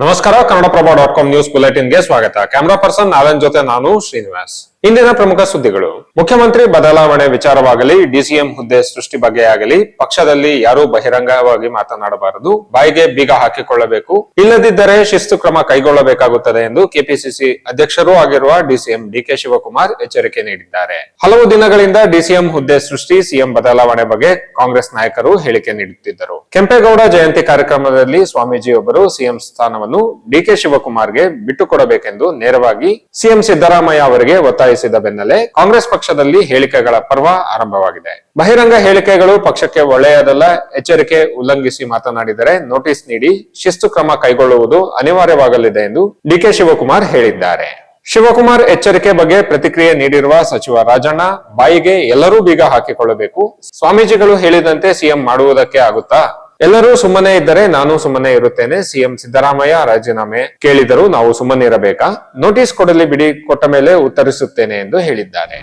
ನಮಸ್ಕಾರ Kannadaprabha dot com news ಬುಲೆಟಿನ್ಗೆ ಸ್ವಾಗತ. ಕ್ಯಾಮರಾ ಪರ್ಸನ್ ನಾರಾಯಣ್ ಜೊತೆ ನಾನು ಶ್ರೀನಿವಾಸ್. ಇಂದಿನ ಪ್ರಮುಖ ಸುದ್ದಿಗಳು. ಮುಖ್ಯಮಂತ್ರಿ ಬದಲಾವಣೆ ವಿಚಾರವಾಗಲಿ, ಡಿಸಿಎಂ ಹುದ್ದೆ ಸೃಷ್ಟಿ ಬಗ್ಗೆಯಾಗಲಿ ಪಕ್ಷದಲ್ಲಿ ಯಾರೂ ಬಹಿರಂಗವಾಗಿ ಮಾತನಾಡಬಾರದು, ಬಾಯಿಗೆ ಬೀಗ ಹಾಕಿಕೊಳ್ಳಬೇಕು, ಇಲ್ಲದಿದ್ದರೆ ಶಿಸ್ತು ಕ್ರಮ ಕೈಗೊಳ್ಳಬೇಕಾಗುತ್ತದೆ ಎಂದು ಕೆಪಿಸಿಸಿ ಅಧ್ಯಕ್ಷರೂ ಆಗಿರುವ ಡಿಸಿಎಂ ಡಿಕೆ ಶಿವಕುಮಾರ್ ಎಚ್ಚರಿಕೆ ನೀಡಿದ್ದಾರೆ. ಹಲವು ದಿನಗಳಿಂದ ಡಿಸಿಎಂ ಹುದ್ದೆ ಸೃಷ್ಟಿ, ಸಿಎಂ ಬದಲಾವಣೆ ಬಗ್ಗೆ ಕಾಂಗ್ರೆಸ್ ನಾಯಕರು ಹೇಳಿಕೆ ನೀಡುತ್ತಿದ್ದರು. ಕೆಂಪೇಗೌಡ ಜಯಂತಿ ಕಾರ್ಯಕ್ರಮದಲ್ಲಿ ಸ್ವಾಮೀಜಿಯೊಬ್ಬರು ಸಿಎಂ ಸ್ಥಾನವನ್ನು ಡಿಕೆ ಶಿವಕುಮಾರ್ಗೆ ಬಿಟ್ಟುಕೊಡಬೇಕೆಂದು ನೇರವಾಗಿ ಸಿಎಂ ಸಿದ್ದರಾಮಯ್ಯ ಅವರಿಗೆ ಒತ್ತಾಯಿಸಿದ ಬೆನ್ನಲ್ಲೇ ಕಾಂಗ್ರೆಸ್ ಪಕ್ಷದಲ್ಲಿ ಹೇಳಿಕೆಗಳ ಪರ್ವ ಆರಂಭವಾಗಿದೆ. ಬಹಿರಂಗ ಹೇಳಿಕೆಗಳು ಪಕ್ಷಕ್ಕೆ ಒಳ್ಳೆಯದಲ್ಲ, ಎಚ್ಚರಿಕೆ ಉಲ್ಲಂಘಿಸಿ ಮಾತನಾಡಿದರೆ ನೋಟಿಸ್ ನೀಡಿ ಶಿಸ್ತು ಕ್ರಮ ಕೈಗೊಳ್ಳುವುದು ಅನಿವಾರ್ಯವಾಗಲಿದೆ ಎಂದು ಡಿಕೆ ಶಿವಕುಮಾರ್ ಹೇಳಿದ್ದಾರೆ. ಶಿವಕುಮಾರ್ ಎಚ್ಚರಿಕೆ ಬಗ್ಗೆ ಪ್ರತಿಕ್ರಿಯೆ ನೀಡಿರುವ ಸಚಿವ ರಾಜಣ್ಣ, ಬಾಯಿಗೆ ಎಲ್ಲರೂ ಬೀಗ ಹಾಕಿಕೊಳ್ಳಬೇಕು. ಸ್ವಾಮೀಜಿಗಳು ಹೇಳಿದಂತೆ ಸಿಎಂ ಮಾಡುವುದಕ್ಕೆ ಆಗುತ್ತಾ? ಎಲ್ಲರೂ ಸುಮ್ಮನೆ ಇದ್ದರೆ ನಾನು ಸುಮ್ಮನೆ ಇರುತ್ತೇನೆ. ಸಿಎಂ ಸಿದ್ದರಾಮಯ್ಯ ರಾಜೀನಾಮೆ ಕೇಳಿದರೂ ನಾವು ಸುಮ್ಮನೆ ಇರಬೇಕಾ? ನೋಟಿಸ್ ಕೊಡಲಿ ಬಿಡಿ, ಕೊಟ್ಟ ಮೇಲೆ ಉತ್ತರಿಸುತ್ತೇನೆ ಎಂದು ಹೇಳಿದ್ದಾರೆ.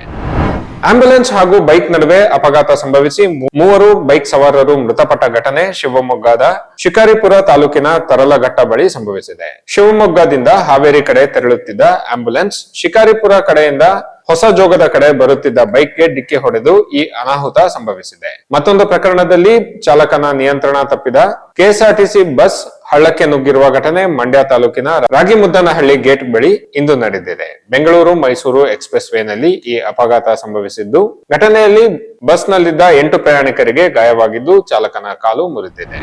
ಆಂಬ್ಯುಲೆನ್ಸ್ ಹಾಗೂ ಬೈಕ್ ನಡುವೆ ಅಪಘಾತ ಸಂಭವಿಸಿ ಮೂವರು ಬೈಕ್ ಸವಾರರು ಮೃತಪಟ್ಟ ಘಟನೆ ಶಿವಮೊಗ್ಗದ ಶಿಕಾರಿಪುರ ತಾಲೂಕಿನ ತರಲಘಟ್ಟ ಬಳಿ ಸಂಭವಿಸಿದೆ. ಶಿವಮೊಗ್ಗದಿಂದ ಹಾವೇರಿ ಕಡೆ ತೆರಳುತ್ತಿದ್ದ ಆಂಬ್ಯುಲೆನ್ಸ್ ಶಿಕಾರಿಪುರ ಕಡೆಯಿಂದ ಹೊಸ ಜೋಗದ ಕಡೆ ಬರುತ್ತಿದ್ದ ಬೈಕ್ಗೆ ಡಿಕ್ಕಿ ಹೊಡೆದು ಈ ಅನಾಹುತ ಸಂಭವಿಸಿದೆ. ಮತ್ತೊಂದು ಪ್ರಕರಣದಲ್ಲಿ ಚಾಲಕನ ನಿಯಂತ್ರಣ ತಪ್ಪಿದ ಕೆಎಸ್ಆರ್ಟಿಸಿ ಬಸ್ ಹಳ್ಳಕ್ಕೆ ನುಗ್ಗಿರುವ ಘಟನೆ ಮಂಡ್ಯ ತಾಲೂಕಿನ ರಾಗಿಮುದ್ದನಹಳ್ಳಿ ಗೇಟ್ ಬಳಿ ಇಂದು ನಡೆದಿದೆ. ಬೆಂಗಳೂರು ಮೈಸೂರು ಎಕ್ಸ್ಪ್ರೆಸ್ ವೇನಲ್ಲಿ ಈ ಅಪಘಾತ ಸಂಭವಿಸಿದ್ದು, ಘಟನೆಯಲ್ಲಿ ಬಸ್ನಲ್ಲಿದ್ದ ಎಂಟು ಪ್ರಯಾಣಿಕರಿಗೆ ಗಾಯವಾಗಿದ್ದು ಚಾಲಕನ ಕಾಲು ಮುರಿದಿದೆ.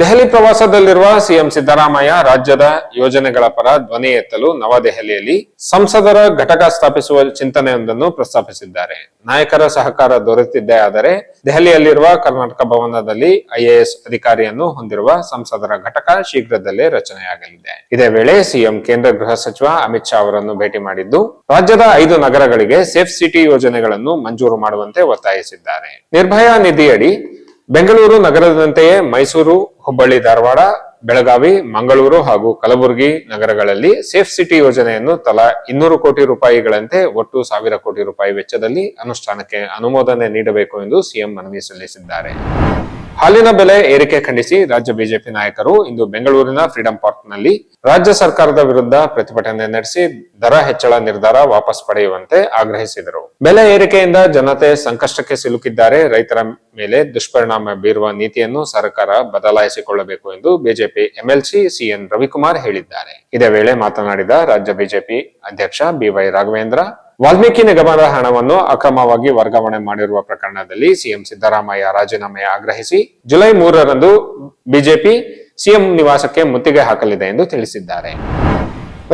ದೆಹಲಿ ಪ್ರವಾಸದಲ್ಲಿರುವ ಸಿಎಂ ಸಿದ್ದರಾಮಯ್ಯ ರಾಜ್ಯದ ಯೋಜನೆಗಳ ಪರ ಧ್ವನಿ ಎತ್ತಲು ನವದೆಹಲಿಯಲ್ಲಿ ಸಂಸದರ ಘಟಕ ಸ್ಥಾಪಿಸುವ ಚಿಂತನೆಯೊಂದನ್ನು ಪ್ರಸ್ತಾಪಿಸಿದ್ದಾರೆ. ನಾಯಕರ ಸಹಕಾರ ದೊರೆತಿದ್ದೇ ಆದರೆ ದೆಹಲಿಯಲ್ಲಿರುವ ಕರ್ನಾಟಕ ಭವನದಲ್ಲಿ ಐಎಎಸ್ ಅಧಿಕಾರಿಯನ್ನು ಹೊಂದಿರುವ ಸಂಸದರ ಘಟಕ ಶೀಘ್ರದಲ್ಲೇ ರಚನೆಯಾಗಲಿದೆ. ಇದೇ ವೇಳೆ ಸಿಎಂ ಕೇಂದ್ರ ಗೃಹ ಸಚಿವ ಅಮಿತ್ ಶಾ ಅವರನ್ನು ಭೇಟಿ ಮಾಡಿದ್ದು, ರಾಜ್ಯದ ಐದು ನಗರಗಳಿಗೆ ಸೇಫ್ ಸಿಟಿ ಯೋಜನೆಗಳನ್ನು ಮಂಜೂರು ಮಾಡುವಂತೆ ಒತ್ತಾಯಿಸಿದ್ದಾರೆ ನಿರ್ಭಯ ನಿಧಿಯಡಿ ಬೆಂಗಳೂರು ನಗರದಂತೆಯೇ ಮೈಸೂರು, ಹುಬ್ಬಳ್ಳಿ, ಧಾರವಾಡ, ಬೆಳಗಾವಿ, ಮಂಗಳೂರು ಹಾಗೂ ಕಲಬುರಗಿ ನಗರಗಳಲ್ಲಿ ಸೇಫ್ ಸಿಟಿ ಯೋಜನೆಯನ್ನು ತಲಾ ಇನ್ನೂರು ಕೋಟಿ ರೂಪಾಯಿಗಳಂತೆ ಒಟ್ಟು ಸಾವಿರ ಕೋಟಿ ರೂಪಾಯಿ ವೆಚ್ಚದಲ್ಲಿ ಅನುಷ್ಠಾನಕ್ಕೆ ಅನುಮೋದನೆ ನೀಡಬೇಕು ಎಂದು ಸಿಎಂ ಮನವಿ ಸಲ್ಲಿಸಿದ್ದಾರೆ. ಹಾಲಿನ ಬೆಲೆ ಏರಿಕೆ ಖಂಡಿಸಿ ರಾಜ್ಯ ಬಿಜೆಪಿ ನಾಯಕರು ಇಂದು ಬೆಂಗಳೂರಿನ ಫ್ರೀಡಂ ಪಾರ್ಕ್ನಲ್ಲಿ ರಾಜ್ಯ ಸರ್ಕಾರದ ವಿರುದ್ಧ ಪ್ರತಿಭಟನೆ ನಡೆಸಿ ದರ ಹೆಚ್ಚಳ ನಿರ್ಧಾರ ವಾಪಸ್ ಪಡೆಯುವಂತೆ ಆಗ್ರಹಿಸಿದರು. ಬೆಲೆ ಏರಿಕೆಯಿಂದ ಜನತೆ ಸಂಕಷ್ಟಕ್ಕೆ ಸಿಲುಕಿದ್ದಾರೆ. ರೈತರ ಮೇಲೆ ದುಷ್ಪರಿಣಾಮ ಬೀರುವ ನೀತಿಯನ್ನು ಸರ್ಕಾರ ಬದಲಾಯಿಸಿಕೊಳ್ಳಬೇಕು ಎಂದು ಬಿಜೆಪಿ ಎಂಎಲ್ಸಿ ಸಿಎನ್ ರವಿಕುಮಾರ್ ಹೇಳಿದ್ದಾರೆ. ಇದೇ ವೇಳೆ ಮಾತನಾಡಿದ ರಾಜ್ಯ ಬಿಜೆಪಿ ಅಧ್ಯಕ್ಷ ಬಿವೈ ರಾಘವೇಂದ್ರ ವಾಲ್ಮೀಕಿ ನಿಗಮದ ಹಣವನ್ನು ಅಕ್ರಮವಾಗಿ ವರ್ಗಾವಣೆ ಮಾಡಿರುವ ಪ್ರಕರಣದಲ್ಲಿ ಸಿಎಂ ಸಿದ್ದರಾಮಯ್ಯ ರಾಜೀನಾಮೆ ಆಗ್ರಹಿಸಿ ಜುಲೈ ಮೂರರಂದು ಬಿಜೆಪಿ ಸಿಎಂ ನಿವಾಸಕ್ಕೆ ಮುತ್ತಿಗೆ ಹಾಕಲಿದೆ ಎಂದು ತಿಳಿಸಿದ್ದಾರೆ.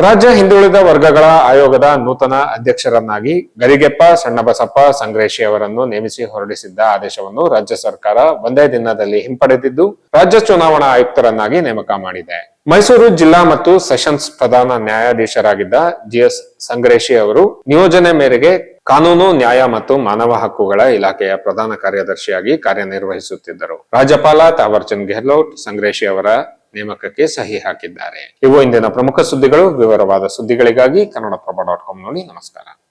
ರಾಜ್ಯ ಹಿಂದುಳಿದ ವರ್ಗಗಳ ಆಯೋಗದ ನೂತನ ಅಧ್ಯಕ್ಷರನ್ನಾಗಿ ಗರಿಗೆಪ್ಪ, ಸಣ್ಣಬಸಪ್ಪ, ಸಂಗ್ರೇಶಿ ಅವರನ್ನು ನೇಮಿಸಿ ಹೊರಡಿಸಿದ್ದ ಆದೇಶವನ್ನು ರಾಜ್ಯ ಸರ್ಕಾರ ಒಂದೇ ದಿನದಲ್ಲಿ ಹಿಂಪಡೆದಿದ್ದು, ರಾಜ್ಯ ಚುನಾವಣಾ ಆಯುಕ್ತರನ್ನಾಗಿ ನೇಮಕ ಮಾಡಿದೆ. ಮೈಸೂರು ಜಿಲ್ಲಾ ಮತ್ತು ಸೆಷನ್ಸ್ ಪ್ರಧಾನ ನ್ಯಾಯಾಧೀಶರಾಗಿದ್ದ ಜಿಎಸ್ ಸಂಗ್ರೇಶಿ ಅವರು ನಿಯೋಜನೆ ಮೇರೆಗೆ ಕಾನೂನು, ನ್ಯಾಯ ಮತ್ತು ಮಾನವ ಹಕ್ಕುಗಳ ಇಲಾಖೆಯ ಪ್ರಧಾನ ಕಾರ್ಯದರ್ಶಿಯಾಗಿ ಕಾರ್ಯನಿರ್ವಹಿಸುತ್ತಿದ್ದರು. ರಾಜ್ಯಪಾಲ ತಾವರ್ಚಂದ್ ಗೆಹ್ಲೋಟ್, ಸಂಗ್ರೇಶಿ ಅವರ ನೇಮಕಕ್ಕೆ ಸಹಿ ಹಾಕಿದ್ದಾರೆ. ಇವು ಇಂದಿನ ಪ್ರಮುಖ ಸುದ್ದಿಗಳು. ವಿವರವಾದ ಸುದ್ದಿಗಳಿಗಾಗಿ ಕನ್ನಡಪ್ರಭ ಡಾಟ್ ಕಾಮ್ ನೋಡಿ ನಮಸ್ಕಾರ.